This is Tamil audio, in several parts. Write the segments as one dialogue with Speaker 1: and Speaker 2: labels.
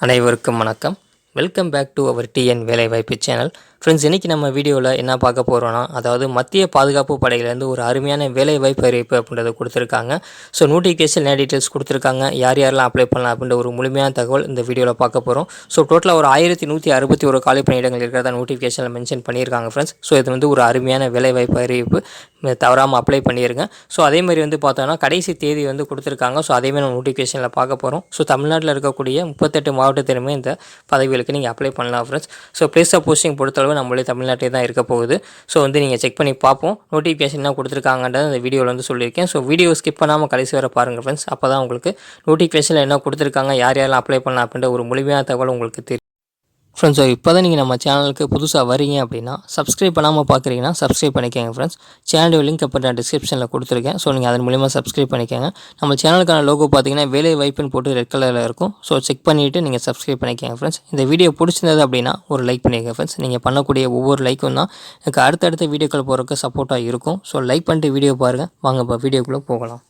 Speaker 1: அனைவருக்கும் வணக்கம். Welcome back to our TN வேலைவாய்ப்பு சேனல் ஃப்ரெண்ட்ஸ் இன்றைக்கி நம்ம வீடியோவில் என்ன பார்க்க போகிறோன்னா அதாவது மத்திய பாதுகாப்பு படையிலேருந்து ஒரு அருமையான வேலைவாய்ப்பு அறிவிப்பு அப்படின்றத கொடுத்துருக்காங்க. ஸோ நோட்டிஃபிகேஷன் என்ன டீட்டெயில்ஸ் கொடுத்துருக்காங்க. யார் யாரெல்லாம் அப்ளை பண்ணலாம் அப்படின்ற ஒரு முழுமையான தகவல் இந்த வீடியோவில் பார்க்க போகிறோம் ஸோ டோட்டலாக ஒரு ஆயிரத்தி நூற்றி அறுபத்தி ஒரு காலி பணியிடங்கள் இருக்கிறதா நோட்டிஃபிகேஷனில் மென்ஷன் பண்ணியிருக்காங்க ஃப்ரெண்ட்ஸ் ஸோ இது வந்து ஒரு அருமையான வேலைவாய்ப்பு அறிவிப்பு. தவறாமல் அப்ளை பண்ணியிருங்க ஸோ அதே மாதிரி வந்து பார்த்தோன்னா கடைசி தேதி வந்து கொடுத்துருக்காங்க. ஸோ அதேமாதிரி நம்ம நோட்டிஃபிகேஷனில் பார்க்க போகிறோம் ஸோ தமிழ்நாட்டில் இருக்கக்கூடிய முப்பத்தெட்டு மாவட்டத்திலுமே இந்த பதவிகளுக்கு நீங்கள் அப்ளை பண்ணலாம் friends so place of posting பொறுத்தளவு நம்மளே தமிழ்நாட்டிலே தான் இருக்க போகுது. ஸோ வந்து நீங்கள் செக் பண்ணி பார்ப்போம். நோட்டிஃபிகேஷன் என்ன கொடுத்துருக்காங்கன்றது அந்த வீடியோவில் வந்து சொல்லியிருக்கேன். ஸோ வீடியோ ஸ்கிப் பண்ணாமல் கடைசி வர பாருங்கள் ஃப்ரெண்ட்ஸ் அப்போ தான் உங்களுக்கு நோட்டிஃபிகேஷனில் என்ன கொடுத்துருக்காங்க யார் யாரெல்லாம் அப்ளை பண்ணலாம் அப்படின்ற ஒரு முழுமையான தகவல் உங்களுக்கு தெரியும். ஃப்ரெண்ட்ஸ் இப்போ தான் நீங்கள் நம்ம சேனலுக்கு புதுசாக வரீங்க அப்படின்னா சப்ஸ்கிரைப் பண்ணாமல் பார்க்குறீங்கன்னா சப்ஸ்கிரைப் பண்ணிக்கோங்க ஃப்ரெண்ட்ஸ் சேனல் லிங்க் அப்போ நான் டிஸ்கிரிப்ஷனில் கொடுத்துருக்கேன். ஸோ நீங்கள் அதன் மூலிமா சப்ஸ்கிரைப் பண்ணிக்கோங்க. நம்ம சேனலுக்கான லோகோ பார்த்தீங்கன்னா வேலை வாய்ப்புன்னு போட்டு ரெட் கலரில் இருக்கும். ஸோ செக் பண்ணிவிட்டு நீங்கள் சப்ஸ்கிரைப் பண்ணிக்கோங்க ஃப்ரெண்ட்ஸ் இந்த வீடியோ பிடிச்சிருந்தது அப்படின்னா ஒரு லைக் பண்ணிக்கோங்க ஃப்ரெண்ட்ஸ் நீங்கள் பண்ணக்கூடிய ஒவ்வொரு லைக்கும் தான் எனக்கு அடுத்தடுத்த வீடியோக்கள் போகிறதுக்கு சப்போர்ட்டாக இருக்கும். ஸோ லைக் பண்ணிட்டு வீடியோ பாருங்கள் வாங்க இப்போ வீடியோக்குள்ளே போகலாம்.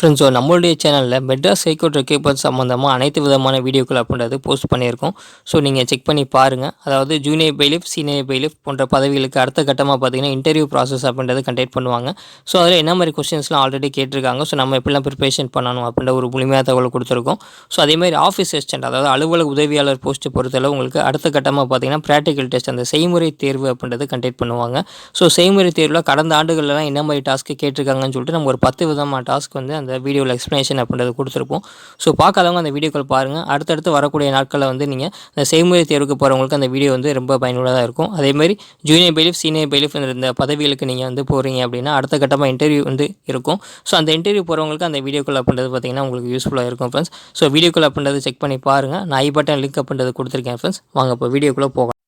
Speaker 1: ஃப்ரெண்ட்ஸோ நம்மளுடைய சேனலில் மெட்ராஸ் ஹைகோர்ட் ரெக்கேபர் சம்மந்தமாக அனைத்து விதமான வீடியோக்கள் அப்படின்றது போஸ்ட் பண்ணியிருக்கோம். ஸோ நீங்கள் செக் பண்ணி பாருங்கள் அதாவது ஜூனியர் பைலிஃப் சீனியர் பைலிஃப் போன்ற பதவிகளுக்கு அடுத்த கட்டமாக பார்த்தீங்கன்னா இன்டர்வியூ ப்ராசஸ் அப்படின்றது கண்டக்ட் பண்ணுவாங்க. ஸோ அதில் என்ன மாதிரி கொஸ்டின்ஸ்லாம் ஆல்ரெடி கேட்டிருக்காங்க. ஸோ நம்ம எப்படிலாம் ப்ரிப்பரேஷன் பண்ணணும் அப்படின்ற ஒரு முழுமையாக தகவல் கொடுத்துருக்கோம். ஸோ அதேமாதிரி ஆஃபீஸ் அசிஸ்டன்ட் அதாவது அலுவலக உதவியாளர் போஸ்ட்டு பொறுத்தளவு உங்களுக்கு அடுத்த கட்டமாக பார்த்தீங்கன்னா ப்ராக்டிக்கல் டெஸ்ட் அந்த செய்முறை தேர்வு அப்படின்றது கண்டக்ட் பண்ணுவாங்க. ஸோ செய்முறை தேர்வில் கடந்த ஆண்டுகளெலாம் என்ன மாதிரி டாஸ்க்கு கேட்டிருக்காங்கன்னு சொல்லிட்டு நம்ம ஒரு பத்து விதமான டாஸ்க் வந்து அந்த வீடியோவில் எக்ஸ்ப்ளனேஷன் அப்படின்றது கொடுத்துருப்போம். ஸோ பார்க்காதவங்க அந்த வீடியோக்கள் பாருங்கள் அடுத்தடுத்து வரக்கூடிய நாட்களில் வந்து நீங்கள் அந்த செய்முறை தேர்வுக்கு போகிறவங்களுக்கு அந்த வீடியோ வந்து ரொம்ப பயனுள்ளதாக இருக்கும். அதேமாதிரி ஜூனியர் பெய்லிஃப் சீனியர் பெய்லிஃப் இந்த பதவிகளுக்கு நீங்கள் வந்து போகிறீங்க அப்படின்னா அடுத்த கட்டமாக இன்டர்வியூ வந்து இருக்கும். ஸோ அந்த இன்டர்வியூ போகிறவங்களுக்கு அந்த வீடியோக்கள் அப்படின்றது பார்த்திங்கன்னா உங்களுக்கு யூஸ்ஃபுல்லாக இருக்கும் ஃப்ரெண்ட்ஸ் ஸோ வீடியோக்கள் அப்படின்றது செக் பண்ணி பாருங்கள் நான் ஐ பட்டன் லிங்க் அப்படின்றது கொடுத்துருக்கேன் ஃப்ரெண்ட்ஸ் வாங்க இப்போ வீடியோக்குள்ளே போகலாம்.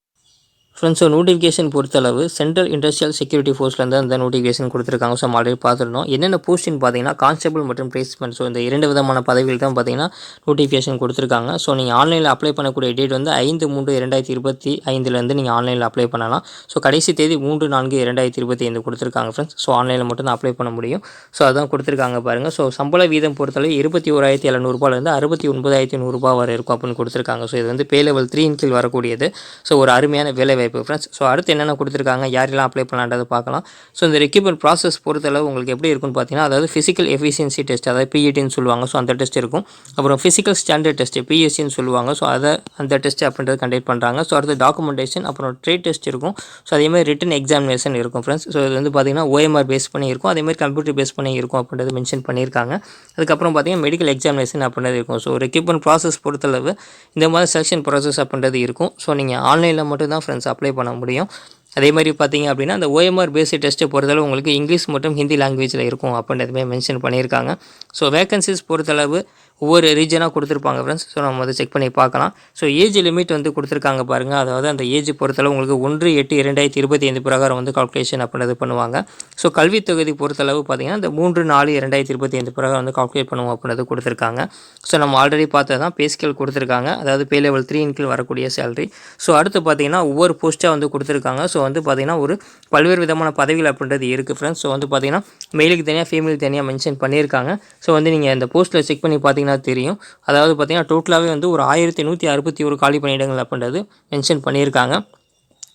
Speaker 1: ஃப்ரெண்ட்ஸ் ஸோ நோட்டிஃபிகேஷன் பொறுத்தளவு சென்ட்ரல் இண்டஸ்ட்ரியல் செக்யூரிட்டி ஃபோர்ஸ்லேருந்து அந்த நோட்டிஃபிகேஷன் கொடுத்துருக்காங்க. ஸோ ஆல்ரெடி பார்த்துருந்தோம். என்னென்ன போஸ்டின் பார்த்தீங்கன்னா கான்ஸ்டபிள் மற்றும் பிளேஸ்மெண்ட் ஸோ இந்த இரண்டு விதமான பதவிகள் தான் பார்த்தீங்கன்னா நோட்டிஃபிகேஷன் கொடுத்துருக்காங்க. ஸோ நீங்கள் ஆன்லைனில் அப்ளை பண்ணக்கூடிய டேட் வந்து ஐந்து மூன்று இரண்டாயிரத்தி இருபத்தி ஐந்துலேருந்து நீங்கள் ஆன்லைனில் அப்ளை பண்ணலாம். ஸோ கடைசி தேதி மூன்று நான்கு இரண்டாயிரத்தி இருபத்தி ஐந்து கொடுத்துருக்காங்க ஃப்ரெண்ட்ஸ் ஸோ ஆன்லைனில் மட்டும் தான் அப்ளை பண்ண முடியும். ஸோ அதான் கொடுத்துருக்காங்க பாருங்கள் ஸோ சம்பள வீதம் பொறுத்தளவு இருபத்தி ஓராயிரத்தி எழுநூறுபாலேருந்து அறுபத்தி ஒன்பதாயிரத்தி நூறுரூபா வரை இருக்கும் அப்படின்னு கொடுத்துருக்காங்க. ஸோ இது வந்து பே லெவல் த்ரீ கீழ் வரக்கூடியது. ஸோ ஒரு அருமையான வேலைவாய்ப்பு ஃப்ரெண்ட்ஸ் ஸோ அடுத்து என்னென்ன கொடுத்துருக்காங்க யாரெல்லாம் அப்ளை பண்ணலான்றதை பார்க்கலாம். ஸோ இந்த ரெக்யூப்மெண்ட் ப்ராசஸ் பொறுத்தளவு உங்களுக்கு எப்படி இருக்குன்னு பார்த்தீங்கன்னா அதாவது ஃபிசிக்கல் எஃபிஷியன்சி டெஸ்ட் அதாவது பிஇடின்னு சொல்லுவாங்க. ஸோ அந்த டெஸ்ட் இருக்கும். அப்புறம் ஃபிசிக்கல் ஸ்டாண்டர்ட் டெஸ்ட் பிஎஸ்சின்னு சொல்லுவாங்க. ஸோ அதை அந்த டெஸ்ட் அப்படின்றது கண்டக்ட் பண்ணுறாங்க ஸோ அடுத்து டாக்குமெண்டேஷன் அப்புறம் ட்ரேட் டெஸ்ட் இருக்கும். ஸோ அதேமாதிரி ரிட்டன் எக்ஸாமினேஷன் இருக்கும் ஃப்ரெண்ட்ஸ் ஸோ இது வந்து பார்த்தீங்கன்னா ஓஎம்ஆர் பேஸ் பண்ணி இருக்கும். அதேமாதிரி கம்ப்யூட்டர் பேஸ் பண்ணி இருக்கும் அப்படின்றது மென்ஷன் பண்ணியிருக்காங்க. அதுக்கப்புறம் பார்த்தீங்கன்னா மெடிக்கல் எக்ஸாமினேஷன் அப்படின்றது இருக்கும். ஸோ ரெக்யூப்மெண்ட் ப்ராசஸ் பொறுத்தளவு இந்த மாதிரி செலெக்ஷன் ப்ராசஸ் அப்படின்றது இருக்கும். ஸோ நீங்கள் ஆன்லைனில் மட்டும் தான் ஃப்ரெண்ட்ஸ் அப்ளை பண்ண முடியும். அதே மாதிரி பார்த்தீங்க அப்படின்னா அந்த ஓஎம்ஆர் பேசிக் டெஸ்ட்டை பொறுத்தளவு உங்களுக்கு இங்கிலீஷ் மற்றும் ஹிந்தி லாங்குவேஜில் இருக்கும் அப்படின்றதுமே மென்ஷன் பண்ணியிருக்காங்க. ஸோ வேகன்சிஸ் பொறுத்தளவு ஒவ்வொரு ரீஜனாக கொடுத்துருப்பாங்க ஃப்ரெண்ட்ஸ் ஸோ நம்ம அதை செக் பண்ணி பார்க்கலாம். ஸோ ஏஜ் லிமிட் வந்து கொடுத்துருக்காங்க பாருங்கள் அதாவது அந்த ஏஜ் பொறுத்தளவு உங்களுக்கு ஒன்று எட்டு இரண்டாயிரத்தி இருபத்தி ஐந்து பிரகாரம் வந்து கால்குலேஷன் அப்படின்றது பண்ணுவாங்க. ஸோ கல்வி தொகுதி பொறுத்தளவு பார்த்தீங்கன்னா இந்த மூன்று நாலு இரண்டாயிரத்தி இருபத்தி ஐந்து பிரகாரம் வந்து கால்குலேட் பண்ணுவோம் அப்படின்றது கொடுத்துருக்காங்க. ஸோ நம்ம ஆல்ரெடி பார்த்தது தான் பேஸ்கேல் கொடுத்துருக்காங்க. அதாவது பே லெவல் த்ரீ கீழ் வரக்கூடிய சேலரி ஸோ அடுத்து பார்த்தீங்கன்னா ஒவ்வொரு போஸ்ட்டாக வந்து கொடுத்துருக்காங்க. ஸோ வந்து பார்த்திங்கன்னா ஒரு பல்வேறு விதமான பதவிகள் அப்படின்றது இருக்குது ஃப்ரெண்ட்ஸ் ஸோ வந்து பார்த்திங்கன்னா மெயிலுக்கு தனியாக ஃபீமேலுக்கு தனியாக மென்ஷன் பண்ணியிருக்காங்க. ஸோ வந்து நீங்கள் இந்த போஸ்ட்டில் செக் பண்ணி பார்த்தீங்கன்னா தெரியும். அதாவது பார்த்திங்கன்னா டோட்டலாகவே வந்து ஒரு ஆயிரத்தி நூற்றி அறுபத்தி ஒரு காலி பணியிடங்கள் அப்படின்றது மென்ஷன் பண்ணியிருக்காங்க.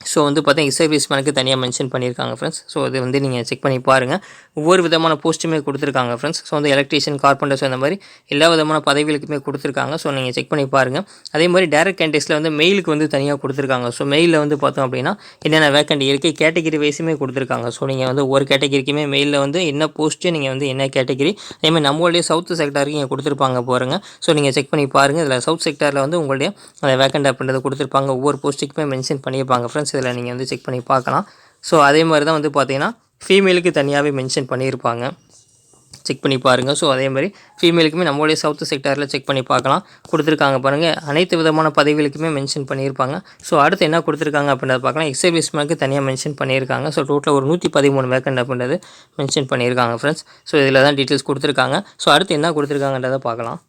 Speaker 1: ஸோ வந்து பார்த்தீங்கன்னா சர்வீஸ்மேனுக்கு தனியாக மென்ஷன் பண்ணியிருக்காங்க ஃப்ரெண்ட்ஸ் ஸோ அது வந்து நீங்கள் செக் பண்ணி பாருங்கள் ஒவ்வொரு விதமான போஸ்ட்டுமே கொடுத்துருக்காங்க ஃப்ரெண்ட்ஸ் ஸோ வந்து எலக்ட்ரீஷியன் கார்பெண்டர்ஸ் அந்த மாதிரி எல்லா விதமான பதவிகளுக்குமே கொடுத்துருக்காங்க. ஸோ நீங்கள் செக் பண்ணி பாருங்கள் அதே மாதிரி டேரக்ட் கேண்டேஸில் வந்து மெயிலுக்கு வந்து தனியாக கொடுத்துருக்காங்க. ஸோ மெயிலில் வந்து பார்த்தோம் அப்படின்னா என்னென்ன வேக்கண்ட் இருக்குது கேட்டகிரி வைஸுமே கொடுத்துருக்காங்க. ஸோ நீங்கள் வந்து ஒரு கேட்டகிரிக்குமே மெயிலில் வந்து என்ன போஸ்ட்டு நீங்கள் வந்து என்ன கேட்டகிரி அதேமாதிரி நம்மளுடைய சவுத் செக்டாருக்கு இங்கே கொடுத்துருப்பாங்க பாருங்கள் ஸோ நீங்கள் செக் பண்ணி பாருங்கள் இதில் சவுத் செக்டாரில் வந்து உங்களுடைய அந்த வேக்கண்ட் அப்படின்றத கொடுத்துருப்பாங்க. ஒவ்வொரு போஸ்ட்டுக்குமே மென்ஷன் பண்ணியிருப்பாங்க ஃப்ரெண்ட்ஸ் இதில் நீங்கள் வந்து செக் பண்ணி பார்க்கலாம். ஸோ அதே மாதிரி தான் வந்து பார்த்தீங்கன்னா ஃபீமேலுக்கு தனியாகவே மென்ஷன் பண்ணியிருப்பாங்க. செக் பண்ணி பாருங்கள் ஸோ அதே மாதிரி ஃபீமேலுக்குமே நம்மளுடைய சவுத் செக்டாரில் செக் பண்ணி பார்க்கலாம். கொடுத்துருக்காங்க பாருங்கள் அனைத்து விதமான பதவிகளுக்குமே மென்ஷன் பண்ணியிருப்பாங்க. ஸோ அடுத்து என்ன கொடுத்துருக்காங்க அப்படின்றத பார்க்கலாம். எக்ஸர்வீஸ்மேனுக்கு தனியாக மென்ஷன் பண்ணியிருக்காங்க. ஸோ டோட்டலாக ஒரு நூற்றி பதிமூணு வேக்கண்ட் அப்படின்றது மென்ஷன் பண்ணியிருக்காங்க ஃப்ரெண்ட்ஸ் ஸோ இதில் தான் டீட்டெயில்ஸ் கொடுத்துருக்காங்க. ஸோ அடுத்து என்ன கொடுத்துருக்காங்கன்றதை பார்க்கலாம்.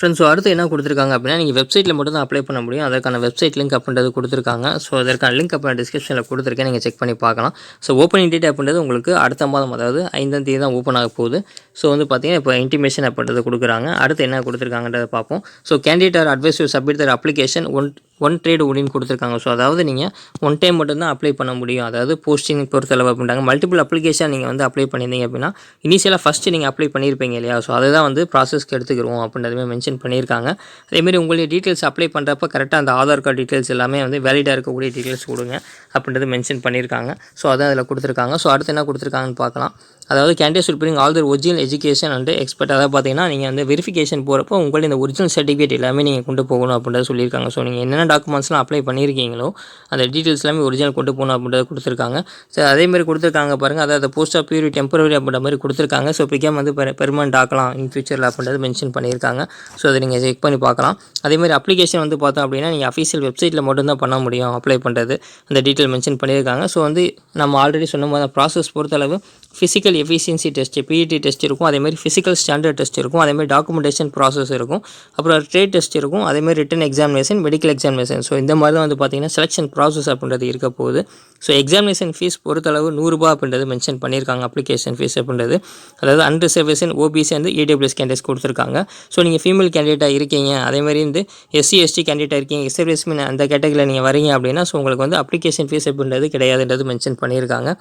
Speaker 1: ஃப்ரெண்ட்ஸ் ஸோ அடுத்து என்ன கொடுத்துருக்காங்க அப்படின்னா நீங்கள் வெப்சைட்டில் மட்டும் தான் அப்ளை பண்ண முடியும். அதற்கான வெப்சைட் லிங்க் அப்படின்றது கொடுத்துருக்காங்க. ஸோ அதற்கான லிங்க் அப்புறம் டிஸ்கிரிப்ஷனில் கொடுத்துருக்கேன். நீங்கள் செக் பண்ணி பார்க்கலாம். ஸோ ஓப்பனிங் டேட் அப்படின்றது உங்களுக்கு அடுத்த மாதம் அதாவது ஐந்தாம் தேதி தான் ஓப்பன் ஆக போகுது. ஸோ வந்து பார்த்தீங்கன்னா இப்போ இன்டிமேஷன் அப்படின்றது கொடுக்குறாங்க. அடுத்து என்ன கொடுத்துருக்காங்கன்றதை பார்ப்போம். So candidate are advise you submit their application one one trade ஒடின்னு கொடுத்துருக்காங்க. ஸோ அதாவது நீங்கள் ஒன் டைம் மட்டும்தான் அப்ளை பண்ண முடியும். அதாவது போஸ்டிங் பொறுத்தளவு அப்படின்றாங்க. மல்டிபிள் அப்ளிகேஷன் நீங்கள் வந்து அப்ளை பண்ணியிருந்தீங்க அப்படின்னா இனிஷியலாக ஃபஸ்ட்டு நீங்கள் அப்ளை பண்ணியிருப்பீங்க இல்லையா? ஸோ அதை தான் வந்து ப்ராசஸ்க்கு எடுத்துக்கிறோம் அப்படின்றதுமே மென்ஷன் பண்ணியிருக்காங்க. அதேமாரி உங்களுடைய டீட்டெயில்ஸ் அப்ளை பண்ணுறப்ப கரெக்டாக அந்த ஆதார் கார்டு டீட்டெயில்ஸ் எல்லாமே வந்து வேலிடாக இருக்கக்கூடிய டீட்டெயில்ஸ் கொடுங்க அப்படின்றது மென்ஷன் பண்ணியிருக்காங்க. ஸோ அதான் அதில் கொடுத்துருக்காங்க. ஸோ அடுத்து என்ன கொடுத்துருக்காங்கன்னு பார்க்கலாம். அதாவது candidate should bring all their original education and expert அதாவது பார்த்தீங்கன்னா நீங்கள் வந்து வெரிஃபிகேஷன் போகிறப்போ உங்களுடைய இந்த ஒரிஜினல் சர்டிஃபிகேட் எல்லாமே நீங்கள் கொண்டு போகணும் அப்படின்றத சொல்லியிருக்காங்க. ஸோ நீங்கள் என்னென்ன டாக்குமெண்ட்ஸ்லாம் அப்ளை பண்ணியிருக்கீங்களோ அந்த டீட்டெயில்ஸ் எல்லாமே ஒரிஜினல் கொண்டு போகணும் அப்படின்றத கொடுத்துருக்காங்க. ஸோ அதேமாதிரி கொடுத்துருக்காங்க பாருங்கள் அதாவது போஸ்ட் ஆஃப் பியூரி டெம்பரரி அப்படின்ற மாதிரி கொடுத்துருக்காங்க. ஸோ பிகாம் வந்து பெர்மனெண்ட் ஆக்கலாம் இன் ஃபியூச்சரில் அப்படின்றது மென்ஷன் பண்ணியிருக்காங்க. ஸோ அதை நீங்கள் செக் பண்ணி பார்க்கலாம். அதேமாதிரி அப்ளிகேஷன் வந்து பார்த்தோம் அப்படின்னா நீங்கள் அஃபீஷியல் வெப்சைட்டில் மட்டும்தான் பண்ண முடியும் அப்ளை பண்ணுறது அந்த டீட்டெயில் மென்ஷன் பண்ணியிருக்காங்க. ஸோ வந்து நம்ம ஆல்ரெடி சொன்ன மாதிரி ப்ராசஸ் பொறுத்தளவு physical efficiency test PET test இருக்கும். அதேமாதிரி ஃபிசிக்கல் ஸ்டாண்டர்ட் டெஸ்ட் இருக்கும். அதேமாதிரி டாக்குமெண்டேஷன் ப்ராசஸ் இருக்கும். அப்புறம் ட்ரேட் டெஸ்ட் இருக்கும். அதேமாதிரி written examination medical examination so இந்த மாதிரி தான் வந்து பார்த்தீங்கன்னா செலெக்ஷன் ப்ராசஸ் அப்படின்றது இருக்க போகுது. ஸோ எக்ஸாமினேஷன் ஃபீஸ் பொறுத்தளவு நூறுரூபா அப்படின்றது மென்ஷன் பண்ணியிருக்காங்க அப்ளிகேஷன் ஃபீஸ் அப்படின்றது. அதாவது அன்ரிசர்வேஷன் ஓபிசி வந்து இடபிள்யூஎஸ் கேண்டிடேட்ஸ் கொடுத்துருக்காங்க. ஸோ நீங்கள் ஃபீமேல் கேண்டிடேட்டாக இருக்கீங்க. அதேமாதிரி வந்து எஸ்சி எஸ்டி கேண்டிடேட்டாக இருக்கீங்க. எஸ்எர்எஸ்மின் அந்த கேட்டகரியில் நீங்கள் வரீங்க அப்படின்னா ஸோ உங்களுக்கு வந்து அப்ளிகேஷன் ஃபீஸ் அப்படின்றது கிடையாதுன்றது மென்ஷன் பண்ணியிருக்காங்க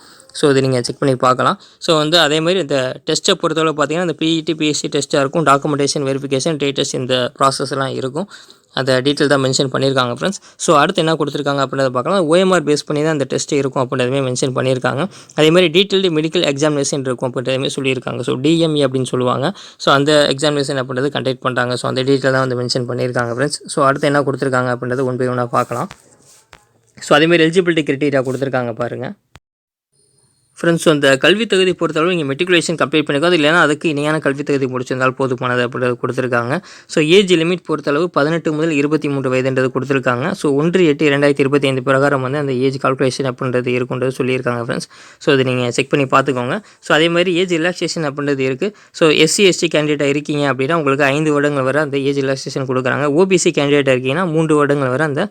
Speaker 1: ஸோ இது நீங்கள் செக் பண்ணி பார்க்கலாம். ஸோ வந்து அதேமாதிரி இந்த டெஸ்ட்டை பொறுத்தளவு பார்த்தீங்கன்னா இந்த பிஇடி பிஎஸ்சி டெஸ்ட்டாக இருக்கும். டாக்குமெண்டேஷன் வெரிஃபிகேஷன் டேட்டஸ் இந்த ப்ராசஸ்லாம் இருக்கும். அந்த டீட்டெயில் தான் மென்ஷன் பண்ணியிருக்காங்க ஃப்ரெண்ட்ஸ் ஸோ அடுத்து என்ன கொடுத்துருக்காங்க அப்படின்றத பார்க்கலாம். ஓஎம்ஆர் பேஸ் பண்ணி தான் அந்த டெஸ்ட் இருக்கும் அப்படின்றதுமே மென்ஷன் பண்ணியிருக்காங்க. அதேமாதிரி டீட்டெயில்டு மெடிக்கல் எக்ஸாமினேஷன் இருக்கும் அப்படின்றதுமே சொல்லியிருக்காங்க. ஸோ டிஎம்இ அப்படின்னு சொல்லுவாங்க. ஸோ அந்த எக்ஸாமினேஷன் அப்படின்றது கண்டக்ட் பண்ணுறாங்க ஸோ அந்த டீட்டெயில் தான் வந்து மென்ஷன் பண்ணியிருக்காங்க ஃப்ரெண்ட்ஸ் ஸோ அடுத்து என்ன கொடுத்துருக்காங்க அப்படின்றது ஒன் பை ஒன்னாக பார்க்கலாம். ஸோ அதேமாதிரி எலிஜிபிலிட்டி கிரிட்டீரியா கொடுத்துருக்காங்க பாருங்கள் ஃப்ரெண்ட்ஸ் அந்த கல்வி தகுதி பொறுத்தளவு நீங்கள் மெட்ரிகுலேஷன் கம்ப்ளீட் பண்ணிக்கோ அது இல்லைனா அதுக்கு இணையான கல்வி தகுதி முடிச்சிருந்தால் போதுமானது அப்படி கொடுத்துருக்காங்க. ஸோ ஏஜ் லிமிட் பொறுத்தளவு பதினெட்டு முதல் இருபத்தி மூன்று வயதுன்றது கொடுத்துருக்காங்க. ஸோ ஒன்று எட்டு இரண்டாயிரத்தி இருபத்தி ஐந்து பிரகாரம் வந்து அந்த ஏஜ் கால்குலேஷன் அப்படின்றது இருக்குன்றது சொல்லியிருக்காங்க ஃப்ரெண்ட்ஸ் ஸோ இது நீங்கள் செக் பண்ணி பார்த்துக்கோங்க. ஸோ அதே மாதிரி ஏஜ் ரிலாக்ஸேஷன் அப்படின்றது இருக்குது ஸோ எஸ்சி எஸ்டி கேண்டிடேட்டாக இருக்கீங்க அப்படின்னா உங்களுக்கு ஐந்து வருடங்கள் வரை அந்த ஏஜ் ரிலாக்ஸேஷன் கொடுக்குறாங்க. ஓபிசி கேண்டிடேட்டாக இருக்கீங்கன்னா மூன்று வருடங்கள் வரை அந்த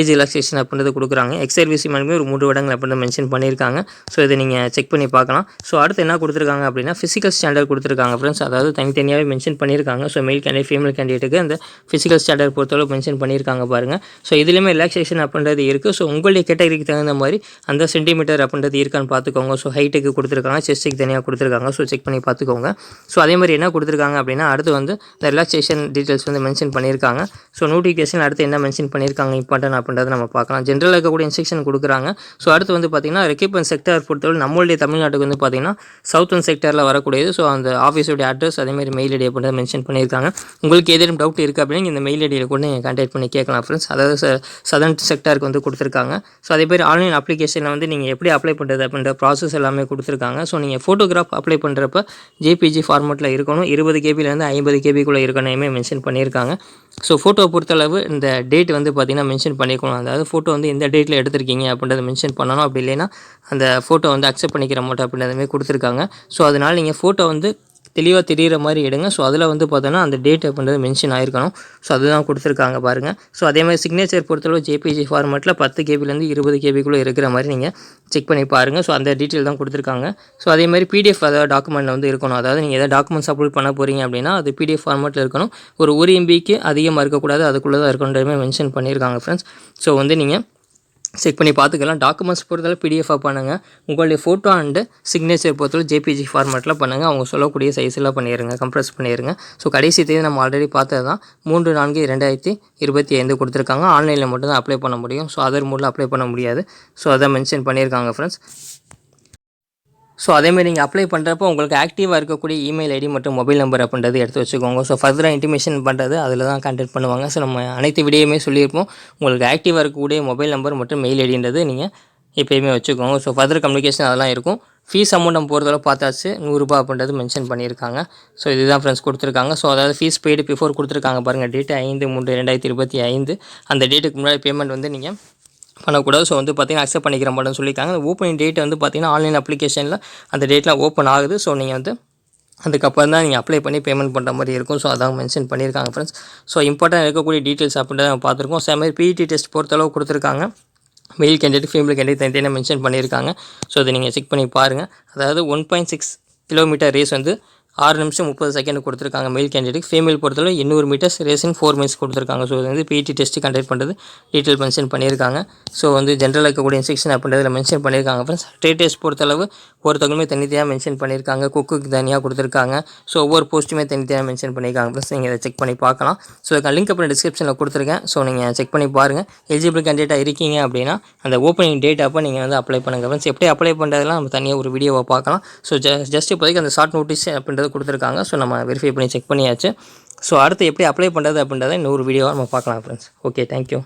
Speaker 1: ஏஜ் ரிலாக்ஸேஷன் அப்படின்றது கொடுக்குறாங்க. எக்ஸ் சர்வீஸ் ஒரு மூன்று இடங்கள் அப்படின்னு மென்ஷன் பண்ணியிருக்காங்க. ஸோ இதை நீங்கள் செக் பண்ணி பார்க்கலாம். ஸோ அடுத்து என்ன கொடுத்துருக்காங்க அப்படின்னா ஃபிசிக்கல் ஸ்டாண்டர்ட் கொடுத்துருக்காங்க ஃப்ரெண்ட்ஸ் அதாவது தனித்தனியாகவே மென்ஷன் பண்ணியிருக்காங்க. ஸோ மெயில் கேண்டிடேட் ஃபீமேல் கேண்டிடேட்டுக்கு அந்த ஃபிசிக்கல் ஸ்டாண்டர்ட் பொறுத்தளவு மென்ஷன் பண்ணியிருக்காங்க பாருங்கள் ஸோ இதுலேயுமே ரிலாக்ஸேஷன் அப்படின்றது இருக்குது ஸோ உங்களுடைய கேட்டகரிக்கு தகுந்த மாதிரி அந்த சென்டிமீட்டர் அப்படின்றது இருக்கான்னு பார்த்துக்கோங்க. ஸோ ஹைட்டுக்கு கொடுத்துருக்காங்க. செஸ்ட்டுக்கு தனியாக கொடுத்துருக்காங்க. ஸோ செக் பண்ணி பார்த்துக்கோங்க. ஸோ அதே மாதிரி என்ன கொடுத்துருக்காங்க அப்படின்னா அடுத்து வந்து இந்த ரிலாக்ஸேஷன் டீட்டெயில்ஸ் வந்து மென்ஷன் பண்ணியிருக்காங்க. ஸோ நோட்டிஃபிகேஷன் அடுத்து என்ன மென்ஷன் பண்ணியிருக்காங்க இம்பார்ட்டன் அப்படின்றத நம்ம பார்க்கலாம். ஜென்ரலாக இருக்கக்கூடிய இன்ஸ்ட்ரக்ஷன் கொடுக்குறாங்க. ஸோ அடுத்து வந்து பார்த்திங்கன்னா ரெக்யூப்மெண்ட் செக்டர் பொறுத்தவரை நம்மளுடைய தமிழ்நாட்டுக்கு வந்து பார்த்திங்கன்னா சவுத்தன் செக்டரில் வரக்கூடியது. ஸோ அந்த ஆஃபீஸோடைய அட்ரஸ் அதேமாதிரி மெயில் ஐடி அப்படின்றத மென்ஷன் பண்ணியிருக்காங்க. உங்களுக்கு ஏதேனும் டவுட் இருக்குது அப்படின்னு இந்த மெயில் ஐடியில் கூட நீங்கள் கான்டாக்ட் பண்ணி கேட்கலாம் ஃப்ரெண்ட்ஸ் அதாவது சதன் செக்டருக்கு வந்து கொடுத்துருக்காங்க. ஸோ அதே மாதிரி ஆன்லைன் அப்ளிகேஷனில் வந்து நீங்கள் எப்படி அப்ளை பண்ணுறது அப்படின்ற ப்ராசஸ் எல்லாமே கொடுத்துருக்காங்க. ஸோ நீங்கள் ஃபோட்டோகிராஃப் அப்ளை பண்ணுறப்ப ஜேபிஜி ஃபார்மெட்டில் இருக்கணும். இருபது கேபிலேருந்து ஐம்பது கேபிக்குள்ளே இருக்கணுமே மென்ஷன் பண்ணியிருக்காங்க. ஸோ ஃபோட்டோ பொறுத்தளவு இந்த டேட் வந்து பார்த்திங்கன்னா மென்ஷன் பண்ணிக்கணும். அதாவது ஃபோட்டோ வந்து எந்த டேட்டில் எடுத்திருக்கீங்க அப்படின்றத மென்ஷன் பண்ணணும். அப்படி இல்லைன்னா அந்த ஃபோட்டோ வந்து அக்செப்ட் பண்ணிக்கிற மாட்டோம் அப்படின்றதுமே கொடுத்துருக்காங்க. ஸோ அதனால் நீங்கள் ஃபோட்டோ வந்து தெளிவாக தெரிகிற மாதிரி எடுங்க. ஸோ அதில் வந்து பார்த்தோன்னா அந்த டேட் அப்படின்றது மென்ஷன் ஆயிருக்கணும். ஸோ அதுதான் கொடுத்துருக்காங்க பாருங்கள் ஸோ அதே மாதிரி சிக்னேச்சர் பொறுத்தளவு ஜேபிஜி ஃபார்மேட்டில் பத்து கேபிலேருந்து இருபது கேபிக்குள்ளே இருக்கிற மாதிரி நீங்கள் செக் பண்ணி பாருங்கள் ஸோ அந்த டீட்டெயில் தான் கொடுத்துருக்காங்க. ஸோ அதே மாதிரி பிடிஎஃப் அதாவது டாக்குமெண்ட்டில் வந்து இருக்கணும். அதாவது நீங்கள் எதாவது டாக்குமெண்ட்ஸ் அப்லோட் பண்ண போகிறீங்க அப்படின்னா அது பிடிஎஃப் ஃபார்மேட்டில் இருக்கணும். ஒரு ஒரு எம்பிக்கு அதிகமாக இருக்கக்கூடாது. அதுக்குள்ளே தான் இருக்கணுன்றமே மென்ஷன் பண்ணியிருக்காங்க ஃப்ரெண்ட்ஸ் ஸோ வந்து நீங்கள் செக் பண்ணி பார்த்துக்கலாம். டாக்குமெண்ட்ஸ் பொறுத்தவரை பிடிஎஃபாக பண்ணுங்கள் உங்களுடைய ஃபோட்டோ அண்டு சிக்னேச்சர் பொறுத்தவரை ஜேபிஜி ஃபார்மேட்டில் பண்ணுங்கள் அவங்க சொல்லக்கூடிய சைஸில் பண்ணிடுங்க கம்ப்ரஸ் பண்ணிடுங்க ஸோ கடைசி தேதி நம்ம ஆல்ரெடி பார்த்தது தான் மூன்று நான்கு ரெண்டாயிரத்தி இருபத்தி ஐந்து கொடுத்துருக்காங்க. ஆன்லைனில் மட்டும் தான் அப்ளை பண்ண முடியும். ஸோ அதர் மூடில் அப்ளை பண்ண முடியாது. ஸோ அதை மென்ஷன் பண்ணியிருக்காங்க ஃப்ரெண்ட்ஸ் ஸோ அதேமாதிரி நீங்கள் அப்ளை பண்ணுறப்போ உங்களுக்கு ஆக்டிவாக இருக்கக்கூடிய இமெயில் ஐடி மற்றும் மொபைல் நம்பர் அப்படின்றது எடுத்து வச்சுக்கோங்க. ஸோ ஃபர்தராக இன்டிமேஷன் பண்ணுறது அதில் தான் கான்டாக்ட் பண்ணுவாங்க. ஸோ நம்ம அனைத்து வீடியோமே சொல்லியிருப்போம். உங்களுக்கு ஆக்டிவாக இருக்கக்கூடிய மொபைல் நம்பர் மற்றும் மெயில் ஐடின்றது நீங்கள் எப்போயுமே வச்சுக்கோங்க. ஸோ ஃபர்தர் கம்யூனிகேஷன் அதெல்லாம் இருக்கும். ஃபீஸ் அமௌண்ட் நம்ம போகிறதால பார்த்தாச்சு. நூறுரூபா அப்படின்றது மென்ஷன் பண்ணியிருக்காங்க. ஸோ இதுதான் ஃப்ரெண்ட்ஸ் கொடுத்துருக்காங்க. ஸோ அதாவது ஃபீஸ் பெய்டு பிஃபோர் கொடுத்துருக்காங்க பாருங்கள் டேட்டு ஐந்து மூன்று ரெண்டாயிரத்தி இருபத்தி ஐந்து. அந்த டேட்டுக்கு முன்னாடி பேமெண்ட் வந்து நீங்கள் பண்ணக்கூடாது. ஸோ வந்து பார்த்தீங்கன்னா அக்செப்ட் பண்ணிக்கிற மாட்டேன்னு சொல்லியிருக்காங்க அந்த ஓப்பனிங் டேட் வந்து பார்த்தீங்கன்னா ஆன்லைன் அப்ளிகேஷனில் அந்த டேட்லாம் ஓப்பன் ஆகுது. ஸோ நீங்கள் வந்து அதுக்கப்புறம் தான் நீங்கள் அப்ளை பண்ணி பேமெண்ட் பண்ணுற மாதிரி இருக்கும். ஸோ அதான் மென்ஷன் பண்ணியிருக்காங்க ஃப்ரெண்ட்ஸ் ஸோ இம்பார்ட்டன்ட் இருக்கக்கூடிய டீட்டெயில்ஸ் அப்படின்றத நம்ம பார்த்துருக்கோம். ஸோ மாதிரி பிஇடி டெஸ்ட் பொறுத்தளவு கொடுத்துருக்காங்க. மெயில் கேண்டிடேட் ஃபீமேல் கேண்டிடேட் தனித்தனியாக மென்ஷன் பண்ணியிருக்காங்க. ஸோ அதை நீங்கள் செக் பண்ணி பாருங்கள் அதாவது one point six kilometre race வந்து ஆறு நிமிஷம் முப்பது செகண்ட் கொடுத்துருக்காங்க. மெயில் கேண்டிடேட் ஃபீமேல் பொறுத்தவரை எண்ணூறு மீட்டர்ஸ் ரேசிங் ஃபோர் மினிட்ஸ் கொடுத்துருக்காங்க. ஸோ இது வந்து பிடி டெஸ்ட் கண்டக்ட் பண்ணுறது டீட்டெயில் மென்ஷன் பண்ணியிருக்காங்க. ஸோ வந்து ஜென்ரலாக இருக்கக்கூடிய இன்ஸ்ட்ரக்ஷன் அப்படின்றதில் மென்ஷன் பண்ணியிருக்காங்க ஃப்ரெண்ட்ஸ் ட்ரே டெஸ்ட் பொறுத்தளவு ஒருத்தவங்களுமே தனித்தனியாக மென்ஷன் பண்ணியிருக்காங்க. குக்குக்கு தனியாக கொடுத்துருக்காங்க. ஸோ ஒவ்வொரு போஸ்ட்டுமே தனித்தனியாக மென்ஷன் பண்ணியிருக்காங்க ஃப்ரெண்ட்ஸ் நீங்கள் இதை செக் பண்ணி பார்க்கலாம். ஸோ இதுக்கு லிங்க் அப்புறம் டிஸ்கிரிப்ஷனில் கொடுத்துருக்கேன். ஸோ நீங்கள் செக் பண்ணி பாருங்கள் எலிஜிபிள் கேண்டிடேட்டாக இருக்கீங்க அப்படின்னா அந்த ஓப்பனிங் டேட் அப்போ நீங்கள் வந்து அப்ளை பண்ணுங்கள் ஃப்ரெண்ட்ஸ் எப்படி அப்ளை பண்ணுறதுலாம் நம்ம தனியாக ஒரு வீடியோவை பார்க்கலாம். ஸோ ஜஸ்ட் இப்போதைக்கு அந்த ஷார்ட் நோட்டீஸ் அப்படின்றது கொடுத்துருக்காங்க. ஸோ நம்ம வெரிஃபை பண்ணி செக் பண்ணியாச்சு. ஸோ அடுத்து எப்படி அப்ளை பண்ணுறது அப்படின்றத இன்னொரு வீடியோவாக நம்ம பார்க்கலாம் ஃப்ரெண்ட்ஸ் ஓகே தேங்க்யூ